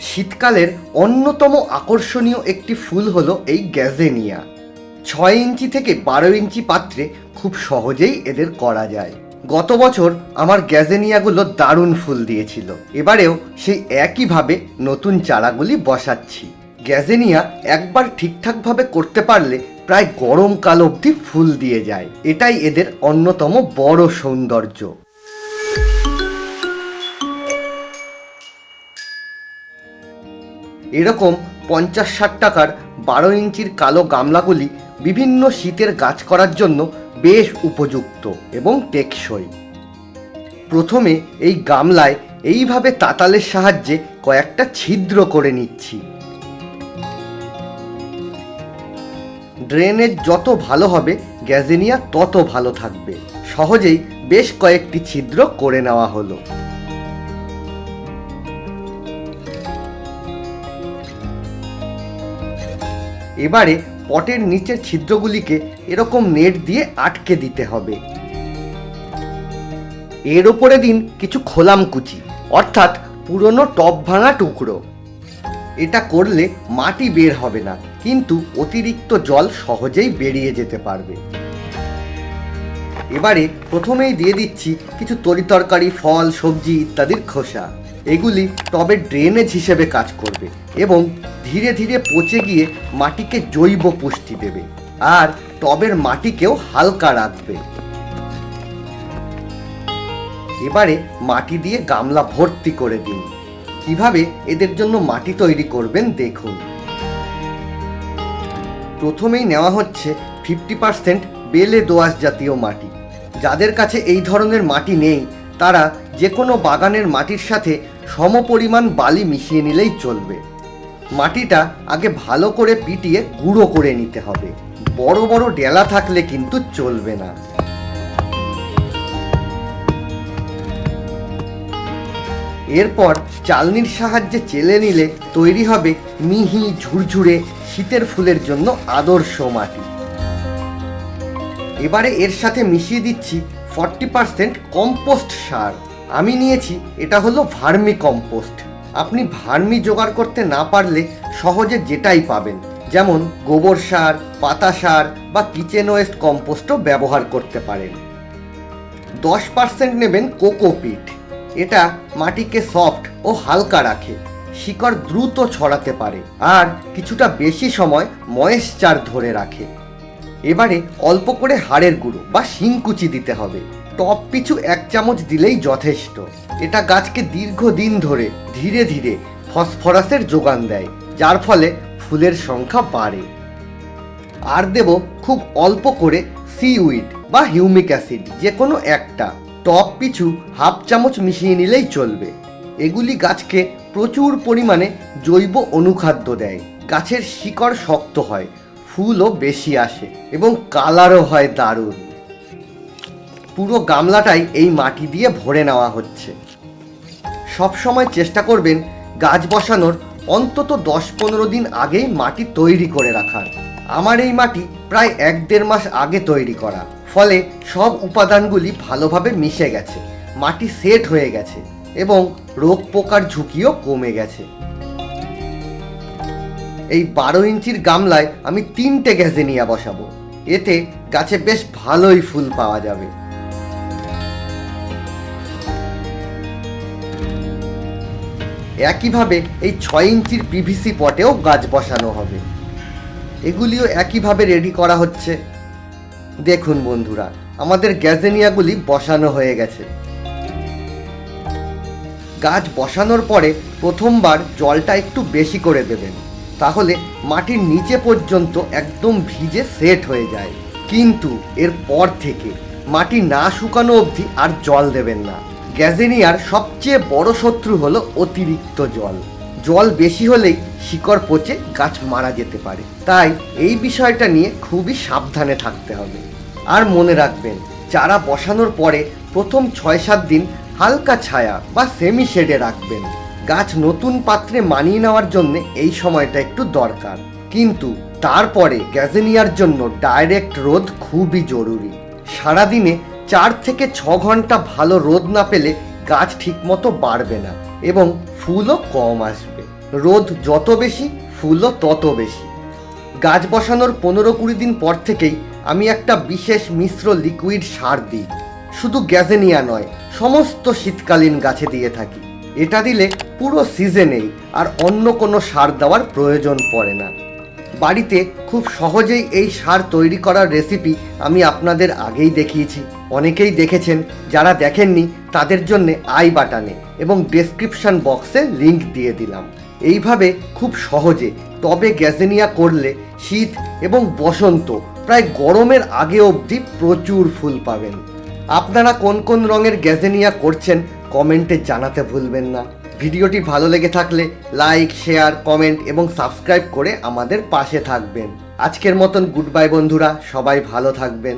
শীতকালের অন্যতম আকর্ষণীয় একটি ফুল হলো এই গ্যাজেনিয়া। ছয় ইঞ্চি থেকে বারো ইঞ্চি পাত্রে খুব সহজেই এদের করা যায়। গত বছর আমার গ্যাজেনিয়াগুলো দারুণ ফুল দিয়েছিল। এবারেও সেই একইভাবে নতুন চারাগুলি বসাচ্ছি। গ্যাজেনিয়া একবার ঠিকঠাকভাবে করতে পারলে প্রায় গরমকাল অবধি ফুল দিয়ে যায়। এটাই এদের অন্যতম বড় সৌন্দর্য। এরকম পঞ্চাশ ষাট টাকার বারো ইঞ্চির কালো গামলাগুলি বিভিন্ন শীতের গাছ করার জন্য বেশ উপযুক্ত এবং টেকসই। প্রথমে এই গামলায় এইভাবে তাতালের সাহায্যে কয়েকটা ছিদ্র করে নিচ্ছি। ড্রেনেজ যত ভালো হবে, গ্যাজেনিয়া তত ভালো থাকবে। সহজেই বেশ কয়েকটি ছিদ্র করে নেওয়া হলো। এবারে পটের নিচের ছিদ্রগুলিকে এরকম নেট দিয়ে আটকে দিতে হবে। এর ওপরে দিন কিছু খোলাম কুচি অর্থাৎ পুরনো টপ ভাঙা টুকরো। এটা করলে মাটি বের হবে না, কিন্তু অতিরিক্ত জল সহজেই বেরিয়ে যেতে পারবে। এবারে প্রথমেই দিয়ে দিচ্ছি কিছু তরিতরকারি ফল, সবজি ইত্যাদির খোসা। এগুলি টবের ড্রেনেজ হিসেবে কাজ করবে এবং ধীরে ধীরে পচে গিয়ে মাটিকে জৈব পুষ্টি দেবে। আর টবের মাটিকেও হালকা রাখবে। এবারে মাটি দিয়ে গামলা ভর্তি করে দিন। কীভাবে এদের জন্য মাটি তৈরি করবেন দেখুন। প্রথমেই নেওয়া হচ্ছে ফিফটি পার্সেন্ট বেলে দোআঁশ জাতীয় মাটি। যাদের কাছে এই ধরনের মাটি নেই, তারা যে কোনো বাগানের মাটির সাথে সমপরিমাণ বালি মিশিয়ে নিলেই চলবে। মাটিটা আগে ভালো করে পিটিয়ে গুঁড়ো করে নিতে হবে। বড় বড় ডেলা থাকলে কিন্তু চলবে না। এরপর চালনির সাহায্যে চেলে নিলে তৈরি হবে মিহি ঝুরঝুরে শীতের ফুলের জন্য আদর্শ মাটি। এবারে এর সাথে মিশিয়ে দিচ্ছি ফর্টি পার্সেন্ট কম্পোস্ট সার। আমি নিয়েছি, এটা হলো ভার্মি কম্পোস্ট। আপনি ভার্মি জোগাড় করতে না পারলে সহজে যেটাই পাবেন, যেমন গোবর সার, পাতা সার বা কিচেন ওয়েস্ট কম্পোস্টও ব্যবহার করতে পারেন। দশ পার্সেন্ট নেবেন কোকোপিট এটা মাটিকে সফট ও হালকা রাখে, শিকড় দ্রুত ছড়াতে পারে, আর কিছুটা বেশি সময় ময়েশ্চার ধরে রাখে। এবারে অল্প করে হাড়ের গুঁড়ো বা শিংকুচি দিতে হবে। টপ পিছু এক চামচ দিলেই যথেষ্ট। এটা গাছকে দীর্ঘদিন ধরে ধীরে ধীরে ফসফরাসের যোগান দেয়, যার ফলে ফুলের সংখ্যা বাড়ে। আর দেব খুব অল্প করে সিউইড বা হিউমিক অ্যাসিড যে কোনো একটা। টপ পিছু হাফ চামচ মিশিয়ে নিলেই চলবে। এগুলি গাছকে প্রচুর পরিমাণে জৈব অনুখাদ্য দেয়। গাছের শিকড় শক্ত হয়, ফুলও বেশি আসে এবং কালারও হয় দারুণ। পুরো গামলাটাই এই মাটি দিয়ে ভরে নেওয়া হচ্ছে। সব সময় চেষ্টা করবেন গাছ বসানোর অন্তত দশ পনেরো দিন আগেই মাটি তৈরি করে রাখার। আমার এই মাটি প্রায় এক দেড় মাস আগে তৈরি করা। ফলে সব উপাদানগুলি ভালোভাবে মিশে গেছে, মাটি সেট হয়ে গেছে এবং রোগ পোকার ঝুঁকিও কমে গেছে। এই বারো ইঞ্চির গামলায় আমি তিনটে গ্যাজেনিয়া বসাবো। এতে গাছে বেশ ভালোই ফুল পাওয়া যাবে। একইভাবে এই ছয় ইঞ্চির পিভিসি পটেও গাছ বসানো হবে। এগুলিও একইভাবে রেডি করা হচ্ছে। দেখুন বন্ধুরা, আমাদের গ্যাজেনিয়াগুলি বসানো হয়ে গেছে। গাছ বসানোর পরে প্রথমবার জলটা একটু বেশি করে দেবেন, তাহলে মাটির নিচে পর্যন্ত একদম ভিজে সেট হয়ে যায়। কিন্তু এর পর থেকে মাটি না শুকানো অবধি আর জল দেবেন না। গ্যাজেনিয়ার সবচেয়ে বড় শত্রু হলো অতিরিক্ত জল। জল বেশি হলেই শিকড় পচে গাছ মারা যেতে পারে। তাই এই বিষয়টা নিয়ে খুবই সাবধানে থাকতে হবে। আর মনে রাখবেন, চারা বসানোর পরে প্রথম ছয় সাত দিন হালকা ছায়া বা সেমি শেডে রাখবেন। গাছ নতুন পাত্রে মানিয়ে নেওয়ার জন্য এই সময়টা একটু দরকার। কিন্তু তারপরে গ্যাজেনিয়ার জন্য ডাইরেক্ট রোদ খুবই জরুরি। সারাদিনে চার থেকে ছ ঘণ্টা ভালো রোদ না পেলে গাছ ঠিকমতো বাড়বে না এবং ফুলও কম আসবে। রোদ যত বেশি, ফুলও তত বেশি। গাছ বসানোর পনেরো কুড়ি দিন পর থেকেই আমি একটা বিশেষ মিশ্র লিকুইড সার দিই। শুধু গ্যাজেনিয়া নয়, সমস্ত শীতকালীন গাছে দিয়ে থাকি। এটা দিলে পুরো সিজনেই আর অন্য কোনো সার দেওয়ার প্রয়োজন পড়ে না। বাড়িতে খুব সহজেই এই সার তৈরি করার রেসিপি আমি আপনাদের আগেই দেখিয়েছি। অনেকেই দেখেছেন, যারা দেখেননি, তাদের জন্যে আই বাটানে এবং ডেসক্রিপশন বক্সে লিংক দিয়ে দিলাম। এইভাবে খুব সহজে টবে গ্যাজেনিয়া করলে শীত এবং বসন্ত প্রায় গরমের আগে অবধি প্রচুর ফুল পাবেন। আপনারা কোন কোন রঙের গ্যাজেনিয়া করছেন, কমেন্টে জানাতে ভুলবেন না। ভিডিওটি ভালো লেগে থাকলে লাইক, শেয়ার, কমেন্ট এবং সাবস্ক্রাইব করে আমাদের পাশে থাকবেন। আজকের মতন গুড বাই বন্ধুরা, সবাই ভালো থাকবেন।